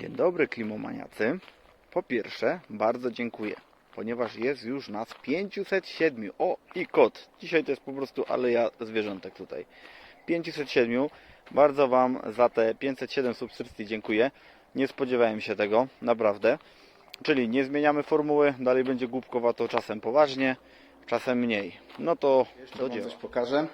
Dzień dobry klimomaniacy. Po pierwsze, bardzo dziękuję, ponieważ jest już nas 507. O, i kot. Dzisiaj to jest po prostu aleja zwierzątek tutaj. 507. Bardzo Wam za te 507 subskrypcji dziękuję. Nie spodziewałem się tego, naprawdę. Czyli nie zmieniamy formuły, dalej będzie głupkowato, czasem poważnie, czasem mniej. No to do dzieła. coś pokażę.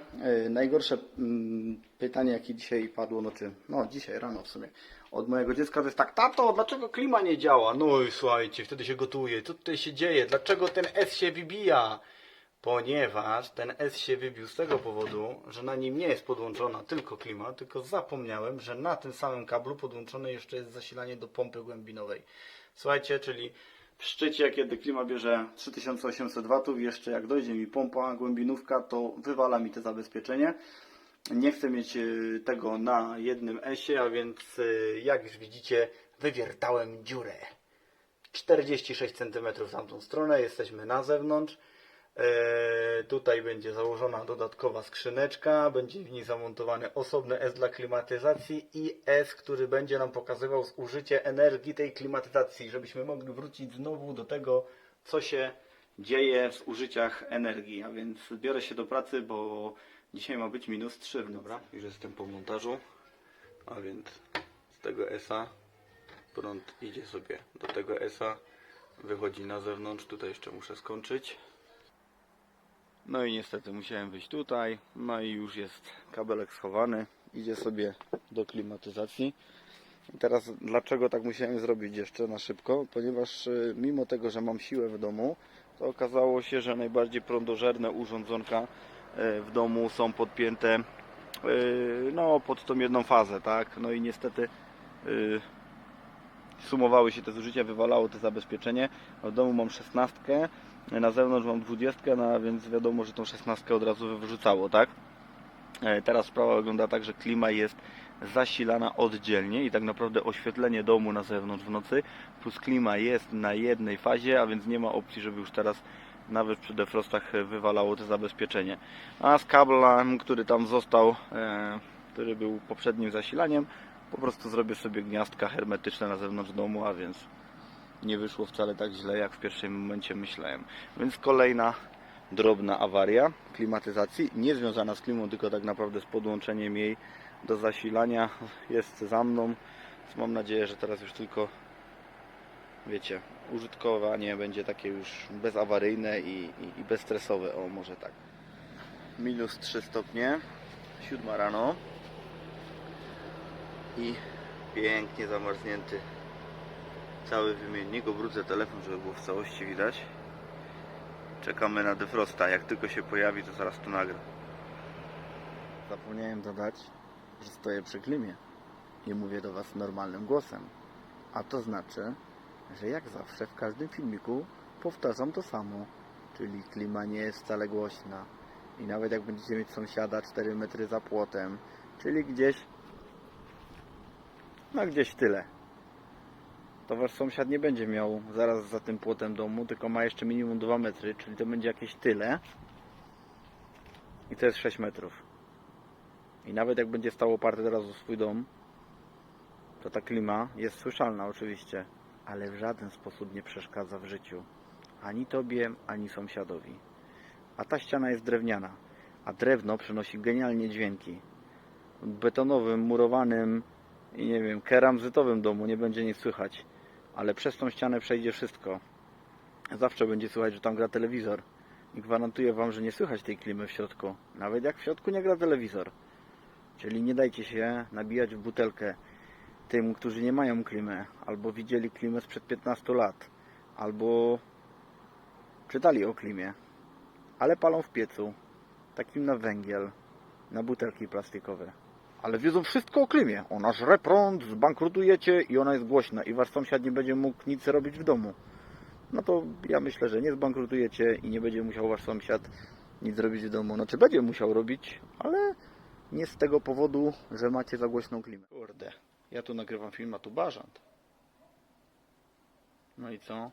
Yy, najgorsze mm, pytanie, jakie dzisiaj padło, no czy, no dzisiaj rano w sumie, od mojego dziecka to jest tak, tato, dlaczego klima nie działa? No i słuchajcie, wtedy się gotuje. Co tutaj się dzieje? Dlaczego ten S się wybija? Ponieważ ten S się wybił z tego powodu, że na nim nie jest podłączona tylko klima, tylko zapomniałem, że na tym samym kablu podłączone jeszcze jest zasilanie do pompy głębinowej. Słuchajcie, czyli W szczycie, kiedy klima bierze 3800 W, jeszcze jak dojdzie mi pompa, głębinówka, to wywala mi to zabezpieczenie. Nie chcę mieć yy, tego na jednym S-ie, a więc y, jak już widzicie, wywiertałem dziurę. 46 cm w tamtą stronę, jesteśmy na zewnątrz. E, tutaj będzie założona dodatkowa skrzyneczka, będzie w niej zamontowany osobny S dla klimatyzacji i S, który będzie nam pokazywał zużycie energii tej klimatyzacji, żebyśmy mogli wrócić znowu do tego, co się dzieje w zużyciach energii, a więc biorę się do pracy, bo dzisiaj ma być minus 3 w nocy. Dobra, już jestem po montażu, a więc z tego S-a prąd idzie sobie do tego S-a, wychodzi na zewnątrz, tutaj jeszcze muszę skończyć. No i niestety musiałem wyjść tutaj. No i już jest kabelek schowany. Idzie sobie do klimatyzacji. I teraz dlaczego tak musiałem zrobić jeszcze na szybko? Ponieważ y, mimo tego, że mam siłę w domu, to okazało się, że najbardziej prądożerne urządzonka w domu są podpięte y, no, pod tą jedną fazę, tak? No i niestety y, sumowały się te zużycia, wywalało to zabezpieczenie. A W domu mam szesnastkę, na zewnątrz mam dwudziestkę, no a więc wiadomo, że tą szesnastkę od razu wyrzucało, tak? E, Teraz sprawa wygląda tak, że klima jest zasilana oddzielnie i tak naprawdę oświetlenie domu na zewnątrz w nocy plus klima jest na jednej fazie, a więc nie ma opcji, żeby już teraz nawet przy defrostach e, wywalało to zabezpieczenie. A z kablem, który tam został, e, który był poprzednim zasilaniem, po prostu zrobię sobie gniazdka hermetyczne na zewnątrz domu, a więc nie wyszło wcale tak źle, jak w pierwszym momencie myślałem. Więc kolejna drobna awaria klimatyzacji, nie związana z klimą, tylko tak naprawdę z podłączeniem jej do zasilania jest za mną. Mam nadzieję, że teraz już tylko wiecie, użytkowanie będzie takie już bezawaryjne i, i, i bezstresowe, o może tak. Minus 3 stopnie, siódma rano i pięknie zamarznięty cały wymiennik. Obrócę telefon, żeby było w całości widać. Czekamy na defrosta. Jak tylko się pojawi, to zaraz to nagram. Zapomniałem dodać, że stoję przy klimie i mówię do Was normalnym głosem. A to znaczy, że jak zawsze w każdym filmiku powtarzam to samo. Czyli klima nie jest wcale głośna. I nawet jak będziecie mieć sąsiada 4 metry za płotem, czyli gdzieś, no gdzieś tyle, to wasz sąsiad nie będzie miał zaraz za tym płotem domu, tylko ma jeszcze minimum 2 metry, czyli to będzie jakieś tyle. I to jest 6 metrów. I nawet jak będzie stał oparty teraz o swój dom, to ta klima jest słyszalna oczywiście, ale w żaden sposób nie przeszkadza w życiu. Ani tobie, ani sąsiadowi. A ta ściana jest drewniana, a drewno przynosi genialnie dźwięki. W betonowym, murowanym i nie wiem, keramzytowym domu nie będzie nic słychać ale przez tą ścianę przejdzie wszystko. Zawsze będzie słychać, że tam gra telewizor. I gwarantuję Wam, że nie słychać tej klimy w środku. Nawet jak w środku nie gra telewizor. Czyli nie dajcie się nabijać w butelkę tym, którzy nie mają klimy, albo widzieli klimę sprzed 15 lat, albo czytali o klimie, ale palą w piecu, takim na węgiel, na butelki plastikowe ale wiedzą wszystko o klimie. Ona żre prąd, zbankrutujecie i ona jest głośna i wasz sąsiad nie będzie mógł nic robić w domu. No to ja myślę, że nie zbankrutujecie i nie będzie musiał wasz sąsiad nic robić w domu. Znaczy będzie musiał robić, ale nie z tego powodu, że macie za głośną klimę. Kurde, ja tu nagrywam film, a tu bażant. No i co?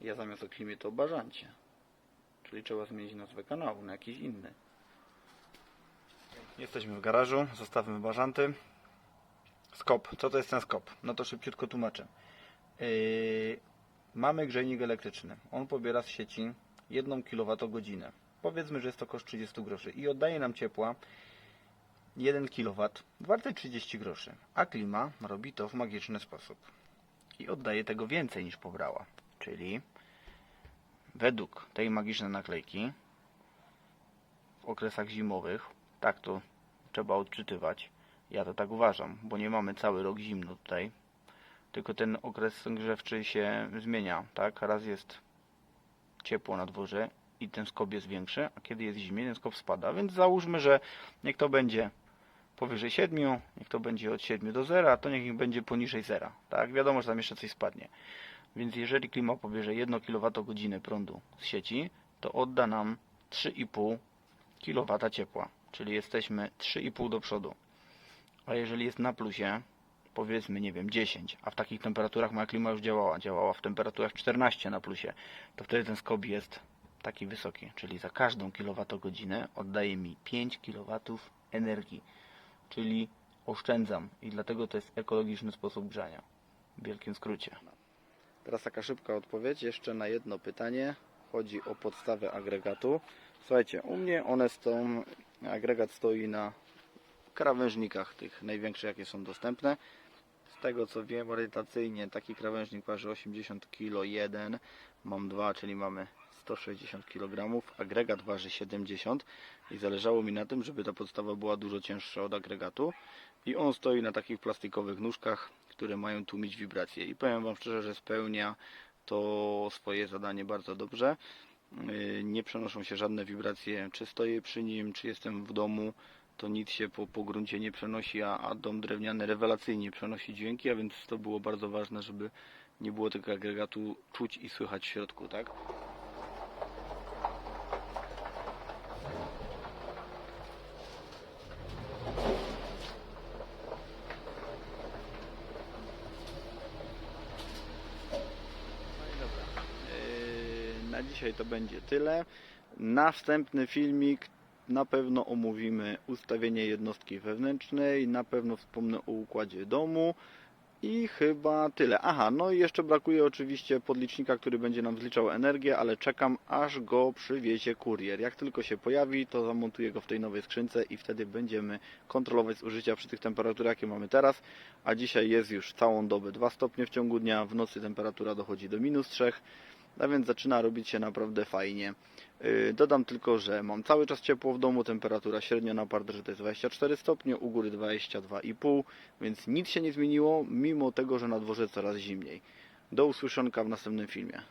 Ja zamiast o klimie to o bażancie. Czyli trzeba zmienić nazwę kanału na jakiś inny. Jesteśmy w garażu, zostawmy bażanty. Skop. Co to jest ten skop? No to szybciutko tłumaczę. Yy, mamy grzejnik elektryczny. On pobiera z sieci 1 kWh. Powiedzmy, że jest to koszt 30 groszy i oddaje nam ciepła 1 kW warte 30 groszy. A klima robi to w magiczny sposób. I oddaje tego więcej niż pobrała. Czyli według tej magicznej naklejki w okresach zimowych, tak to trzeba odczytywać, ja to tak uważam, bo nie mamy cały rok zimno tutaj, tylko ten okres grzewczy się zmienia, tak? Raz jest ciepło na dworze i ten skop jest większy, a kiedy jest zimie, ten skop spada, więc załóżmy, że niech to będzie powyżej 7, niech to będzie od 7 do 0, to niech będzie poniżej 0, tak? Wiadomo, że tam jeszcze coś spadnie. Więc jeżeli klima pobierze 1 kWh prądu z sieci, to odda nam 3,5 kW ciepła, czyli jesteśmy 3,5 do przodu. A jeżeli jest na plusie, powiedzmy, nie wiem, 10, a w takich temperaturach moja klima już działała, działała w temperaturach 14 na plusie, to wtedy ten skop jest taki wysoki, czyli za każdą kilowatogodzinę oddaje mi 5 kW energii, czyli oszczędzam i dlatego to jest ekologiczny sposób grzania. W wielkim skrócie. Teraz taka szybka odpowiedź jeszcze na jedno pytanie. Chodzi o podstawę agregatu. Słuchajcie, u mnie one są, agregat stoi na krawężnikach tych największych jakie są dostępne. Z tego co wiem orientacyjnie taki krawężnik waży 80 kg jeden, mam dwa, czyli mamy 160 kg, agregat waży 70 i zależało mi na tym, żeby ta podstawa była dużo cięższa od agregatu i on stoi na takich plastikowych nóżkach, które mają tłumić wibracje i powiem Wam szczerze, że spełnia to swoje zadanie bardzo dobrze. Yy, Nie przenoszą się żadne wibracje, czy stoję przy nim, czy jestem w domu, to nic się po, po gruncie nie przenosi, a, a dom drewniany rewelacyjnie przenosi dźwięki, a więc to było bardzo ważne, żeby nie było tego agregatu czuć i słychać w środku, tak? Na dzisiaj to będzie tyle. Następny filmik na pewno omówimy ustawienie jednostki wewnętrznej, na pewno wspomnę o układzie domu i chyba tyle. Aha, no i jeszcze brakuje oczywiście podlicznika, który będzie nam zliczał energię, ale czekam aż go przywiezie kurier. Jak tylko się pojawi, to zamontuję go w tej nowej skrzynce i wtedy będziemy kontrolować zużycia przy tych temperaturach, jakie mamy teraz. A dzisiaj jest już całą dobę 2 stopnie w ciągu dnia, w nocy temperatura dochodzi do minus 3. A więc zaczyna robić się naprawdę fajnie. Yy, Dodam tylko, że mam cały czas ciepło w domu, temperatura średnia na parterze to jest 24 stopnie, u góry 22,5, więc nic się nie zmieniło, mimo tego, że na dworze coraz zimniej. Do usłyszonka w następnym filmie.